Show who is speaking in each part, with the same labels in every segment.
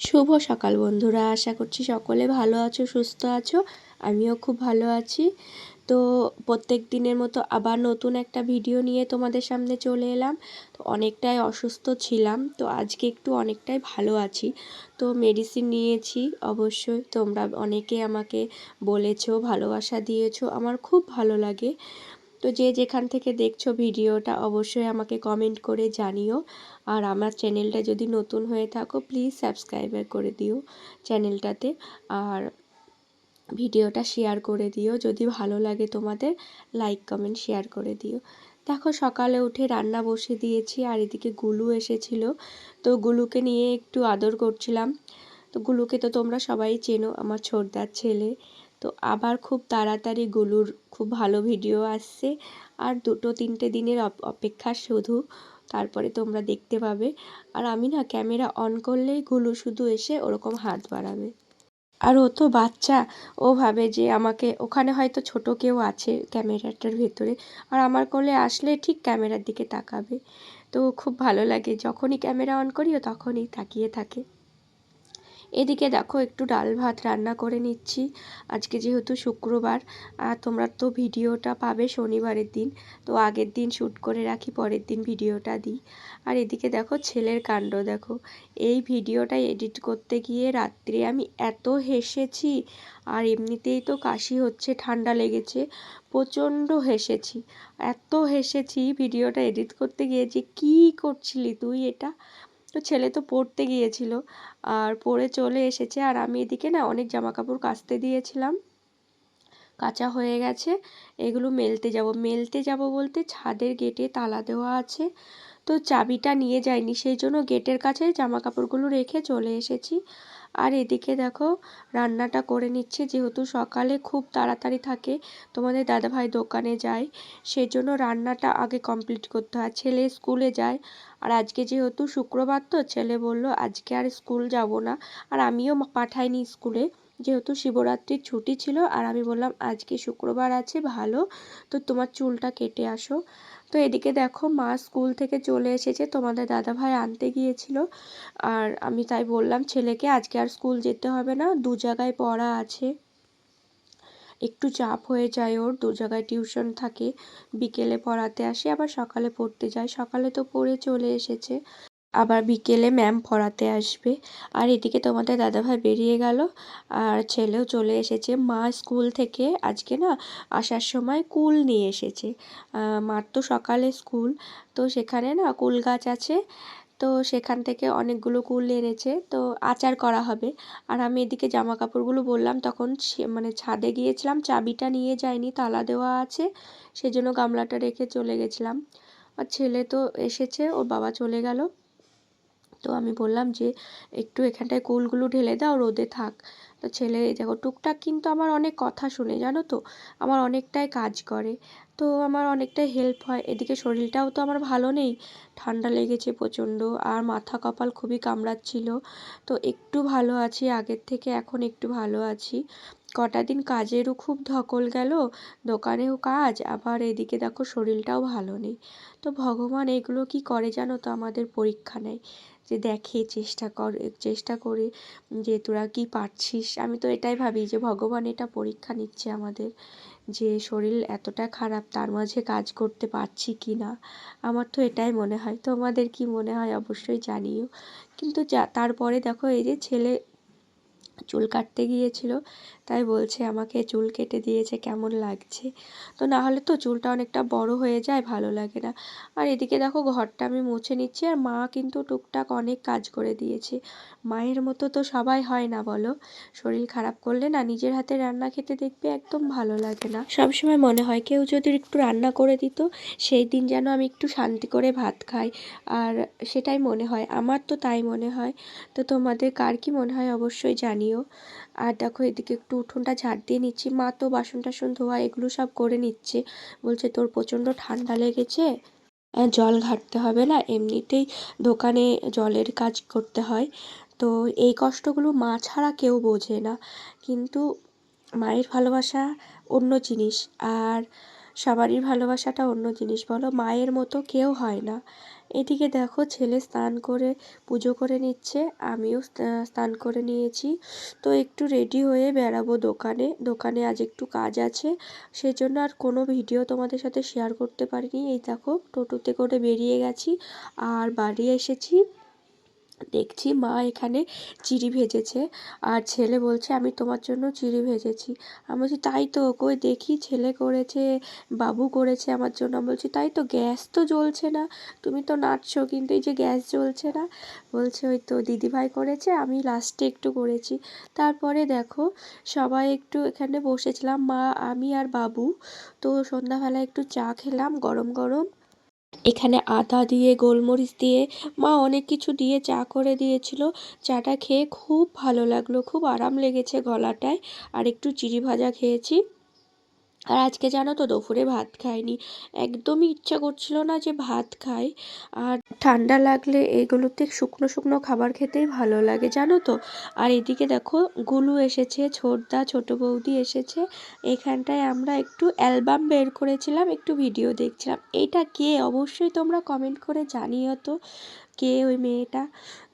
Speaker 1: শুভ সকাল বন্ধুরা, আশা করছি সকলে ভালো আছো, সুস্থ আছো, আমিও খুব ভালো আছি। তো প্রত্যেক দিনের মতো আবার নতুন একটা ভিডিও নিয়ে তোমাদের সামনে চলে এলাম। তো অনেকটাই অসুস্থ ছিলাম, তো আজকে একটু অনেকটাই ভালো আছি। তো মেডিসিন নিয়েছি, অবশ্যই তোমরা অনেকে আমাকে বলেছ, ভালোবাসা দিয়েছ, আমার খুব ভালো লাগে। তো যে যেখান থেকে দেখছ ভিডিওটা অবশ্যই আমাকে কমেন্ট করে জানিও। আর আমার চ্যানেলটা যদি নতুন হয়ে থাকো প্লিজ সাবস্ক্রাইব করে দিও চ্যানেলটাতে আর ভিডিওটা শেয়ার করে দিও। যদি ভালো লাগে তোমাদের লাইক কমেন্ট শেয়ার করে দিও। দেখো সকালে উঠে রান্না বসে দিয়েছি, আর এদিকে গুলু এসেছিল। তো গুলুকে নিয়ে একটু আদর করছিলাম। তো গুলুকে তো তোমরা সবাই চেনো, আমার ছোটদার ছেলে। তো আবার খুব তাড়াতাড়ি গুলুর খুব ভালো ভিডিও আসছে। আর দুটো তিনটে দিনের অপেক্ষা শুধু। তারপরে তোমরা দেখতে পাবে। আর আমি না ক্যামেরা অন করলেই গুলু শুধু এসে ওরকম হাত বাড়াবে। আর ও তো বাচ্চা। ও ভাবে যে আমাকে, ওখানে হয়তো ছোট কেউ আছে ক্যামেরাটার ভেতরে। আর আমার কোলে আসলে ঠিক ক্যামেরার দিকে তাকাবে। তো খুব ভালো লাগে। যখনই ক্যামেরা অন করি ও তখনই তাকিয়ে থাকে। এদিকে দেখো একটু ডাল ভাত রান্না করে নিচ্ছি। আজকে যেহেতু শুক্রবার আর তোমরা তো ভিডিওটা পাবে শনিবারের দিন। তো আগের দিন শ্যুট করে রাখি, পরের দিন ভিডিওটা দিই। আর এদিকে দেখো ছেলের কাণ্ড দেখো। এই ভিডিওটা এডিট করতে গিয়ে রাত্রে আমি এত হেসেছি, আর এমনিতেই তো কাশি হচ্ছে, ঠান্ডা লেগেছে, প্রচণ্ড হেসেছি। এত হেসেছি ভিডিওটা এডিট করতে গিয়ে যে কী করছিলি তুই এটা? তো ছেলে তো পড়তে গিয়েছিল। আর পরে চলে এসেছে। আর আমি এদিকে না অনেক জামা কাপড় কাচতে দিয়েছিলাম। কাঁচা হয়ে গেছে। এগুলো মেলতে যাব। মেলতে যাব বলতে ছাদের গেটে তালা দেওয়া আছে। তো চাবিটা নিয়ে যাইনি, সেই জন্য গেটের কাছে জামা কাপড়গুলো রেখে চলে এসেছি। আর এদিকে দেখো, রান্নাটা করে নিচ্ছে, যেহেতু সকালে খুব তাড়াতাড়ি থাকে, তোমাদের দাদাভাই দোকানে যায় সেই জন্য রান্নাটা আগে কমপ্লিট করতে হয়। ছেলে স্কুলে যায়, আর আজকে যেহেতু শুক্রবার তো, ছেলে বলল আজকে আর স্কুল যাব না, আর আমিও পাঠাইনি স্কুলে, যেহেতু শিবরাত্রির ছুটি ছিল, আর আমি বললাম আজকে শুক্রবার আছে, ভালো, তো তোমার চুলটা কেটে আসো। তো এদিকে দেখো মা স্কুল থেকে চলে এসেছে, তোমাদের দাদাভাই আনতে গিয়েছিল। আর আমি তাই বললাম, ছেলেকে আজকে আর স্কুল যেতে হবে না, দু জায়গায় পড়া আছে। একটু চাপ হয়ে যায় ওর, দু জায়গায় টিউশন থাকে, বিকেলে পড়াতে আসে, আবার সকালে পড়তে যায়। সকালে তো পড়ে চলে এসেছে। আবার বিকেলে ম্যাম পড়াতে আসবে। আর এদিকে তোমাদের দাদাভাই বেরিয়ে গেল। আর ছেলেও চলে এসেছে। মা স্কুল থেকে আজকে না আসার সময় কুল নিয়ে এসেছে। মার তো সকালে স্কুল। তো সেখানে না কুল গাছ আছে। তো সেখান থেকে অনেকগুলো কুল এনেছে। তো আচার করা হবে। আর আমি এদিকে জামা কাপড়গুলো বললাম, তখন মানে ছাদে গিয়েছিলাম। চাবিটা নিয়ে যাইনি তালা দেওয়া আছে। সেজন্য গামলাটা রেখে চলে গেছিলাম। আর ছেলে তো এসেছে, ওর বাবা চলে গেল। তো আমি বললাম যে, একটু এখানটায় কুলগুলো ঢেলে দাও, রোদে থাক। তো ছেলে দেখো, টুকটাক কিন্তু আমার অনেক কথা শুনে, জানো তো, আমার অনেকটাই কাজ করে। তো আমার অনেকটাই হেল্প হয়। এদিকে শরীরটাও তো আমার ভালো নেই, ঠান্ডা লেগেছে প্রচণ্ড, আর মাথা কপাল খুবই কামড়াচ্ছিল। তো একটু ভালো আছি, আগের থেকে এখন একটু ভালো আছি। কটা দিন কাজেরও খুব ধকল গেল, দোকানেও কাজ, আবার এদিকে দেখো শরীরটাও ভালো নেই। তো ভগবান এগুলো কি করে জানো তো, আমাদের পরীক্ষা নেয়। যে দেখে চেষ্টা কর, চেষ্টা করে যে তোরা কি পারছিস। আমি তো এটাই ভাবি যে ভগবান এটা পরীক্ষা নিচ্ছে আমাদের যে শরীর এতটা খারাপ তার মাঝে কাজ করতে পারছি কি না। আমার তো এটাই মনে হয়। তোমাদের কি মনে হয় অবশ্যই জানিও। কিন্তু যা, তারপরে দেখো এই যে ছেলে চুল কাটতে গিয়েছিল, তাই বলছে আমাকে চুল কেটে দিয়েছে, কেমন লাগছে? তো না হলে তো চুলটা অনেকটা বড় হয়ে যায়, ভালো লাগে না। আর এদিকে দেখো ঘরটা আমি মুছে নিচ্ছি, আর মা কিন্তু টুকটাক অনেক কাজ করে দিয়েছে। মায়ের মতো তো সবাই হয় না, বলো? শরীর খারাপ করলে না নিজের হাতে রান্না খেতে দেখবে একদম ভালো লাগে না। সবসময় মনে হয় কেউ যদি একটু রান্না করে দিত, সেই দিন যেন আমি একটু শান্তি করে ভাত খাই। আর সেটাই মনে হয়, আমার তো তাই মনে হয়। তো তোমাদের কার কি মনে হয় অবশ্যই জানিও আর দেখো এদিকে একটু উঠোনটা ঝাড় দিয়ে নিচ্ছি। মা তো বাসন টাসন ধোয়া এগুলো সব করে নিচ্ছে। বলছে, তোর প্রচণ্ড ঠান্ডা লেগেছে? জল ঘাটতে হবে না, এমনিতেই দোকানে জলের কাজ করতে হয়। তো এই কষ্টগুলো মা ছাড়া কেউ বোঝে না। কিন্তু মায়ের ভালোবাসা অন্য জিনিস, আর সবারই ভালোবাসাটা অন্য জিনিস। বলো, মায়ের মতো কেউ হয় না। এদিকে দেখো ছেলে স্নান করে, পুজো করে নিচ্ছে, আমিও স্না- স্নান করে নিয়েছি। তো একটু রেডি হয়ে বেড়াবো দোকানে দোকানে আজ একটু কাজ আছে, সেজন্য আর কোনো ভিডিও তোমাদের সাথে শেয়ার করতে পারিনি। এই দেখো টোটোতে করে বেরিয়ে গেছি, আর বাড়ি এসেছি। দেখছি, মা এখানে চিড়ি ভেজেছে। আর ছেলে বলছে, আমি তোমার জন্য চিড়ি ভেজেছি। আমি বলছি, তাই তো কই, দেখি ছেলে করেছে, বাবু করেছে আমার জন্য। আমি বলছি, তাই তো গ্যাস তো জ্বলছে না, তুমি তো নাচছো, কিন্তু এই যে গ্যাস জ্বলছে না। বলছে, ওই তো দিদিভাই করেছে, আমি লাস্টে একটু করেছি। তারপরে দেখো, সবাই একটু এখানে বসেছিলাম, মা, আমি আর বাবু। তো সন্ধ্যাবেলা একটু চা খেলাম, গরম গরম। এখানে আদা দিয়ে, গোলমরিচ দিয়ে, মা অনেক কিছু দিয়ে চা করে দিয়েছিল। চাটা খেয়ে খুব ভালো লাগল, খুব আরাম লেগেছে গলাটায়। আর একটু চিড়ি ভাজা খেয়েছি। আর আজকে জানো তো দুপুরে ভাত খাইনি। একদমই ইচ্ছা করছিল না যে ভাত খাই। আর ঠান্ডা লাগলে এগুলোতে শুকনো শুকনো খাবার খেতেই ভালো লাগে, জানো তো? আর এদিকে দেখো, গুলু এসেছে, ছোটদা, ছোট বৌদি এসেছে। এখানটায় আমরা একটু অ্যালবাম বের করেছিলাম, একটু ভিডিও দেখছিলাম। এটা কে? অবশ্যই তোমরা কমেন্ট করে জানিও তো। কে ওই মেয়েটা?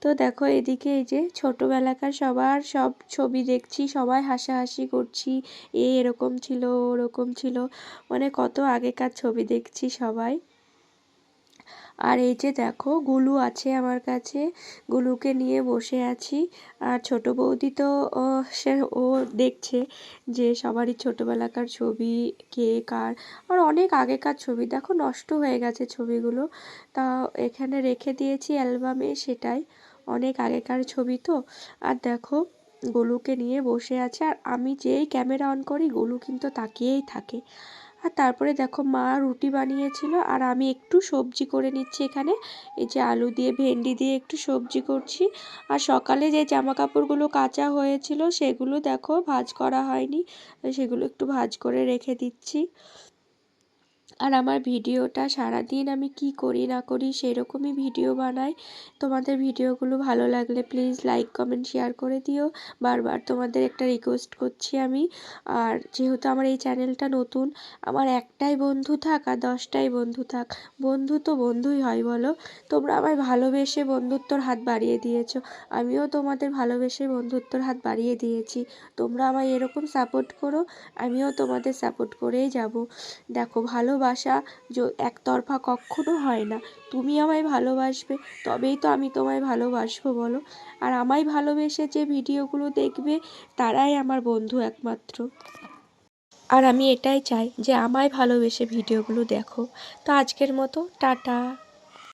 Speaker 1: তো দেখো এদিকে এই যে ছোটোবেলাকার সবার সব ছবি দেখছি, সবাই হাসাহাসি করছি, এ এরকম ছিল, ওরকম ছিল। মানে কত আগেকার ছবি দেখছি সবাই। আর এই যে দেখো, গুলু আছে আমার কাছে। গুলুকে নিয়ে বসে আছি। আর ছোট বৌদি তো সে, ও দেখছে যে সবারই ছোটোবেলাকার ছবি, কে কার। আর অনেক আগেকার ছবি। দেখো, নষ্ট হয়ে গেছে ছবিগুলো। তা এখানে রেখে দিয়েছি অ্যালবামে সেটাই। অনেক আগেকার ছবি তো। আর দেখো, গোলুকে নিয়ে বসে আছে। আর আমি যেই ক্যামেরা অন করি, গোলু কিন্তু তাকিয়েই থাকে। আর তারপরে দেখো মা রুটি বানিয়েছিল আর আমি একটু সবজি করে নিচ্ছি এখানে। এই যে আলু দিয়ে, ভেন্ডি দিয়ে একটু সবজি করছি। আর সকালে যে জামা কাপড়গুলো কাচা হয়েছিল সেগুলো দেখো ভাঁজ করা হয়নি, সেগুলো একটু ভাজ করে রেখে দিচ্ছি। আর আমার ভিডিওটা সারাদিন আমি কি করি, না করি সেরকমই ভিডিও বানাই। তোমাদের ভিডিওগুলো ভালো লাগলে প্লিজ লাইক কমেন্ট শেয়ার করে দিও। বারবার তোমাদের একটা রিকোয়েস্ট করছি আমি। আর যেহেতু আমার এই চ্যানেলটা নতুন, আমার একটাই বন্ধু থাক আর দশটাই বন্ধু থাক, বন্ধু তো বন্ধুই হয় বলো। তোমরা আমায় ভালোবেসে বন্ধুত্বর হাত বাড়িয়ে দিয়েছ, আমিও তোমাদের ভালোবেসে বন্ধুত্বর হাত বাড়িয়ে দিয়েছি। তোমরা আমায় এরকম সাপোর্ট করো, আমিও তোমাদের সাপোর্ট করেই যাব। দেখো ভালোবাসা একতরফা কখনো হয় না। তুমি আমায় ভালোবাসবে, তবেই তো আমি তোমায় ভালোবাসবো, বলো। আর আমায় ভালোবেসে যে ভিডিওগুলো দেখবে, তারাই আমার বন্ধু একমাত্র। আর আমি এটাই চাই যে আমায় ভালোবেসে ভিডিওগুলো দেখো। তো আজকের মতো, টাটা।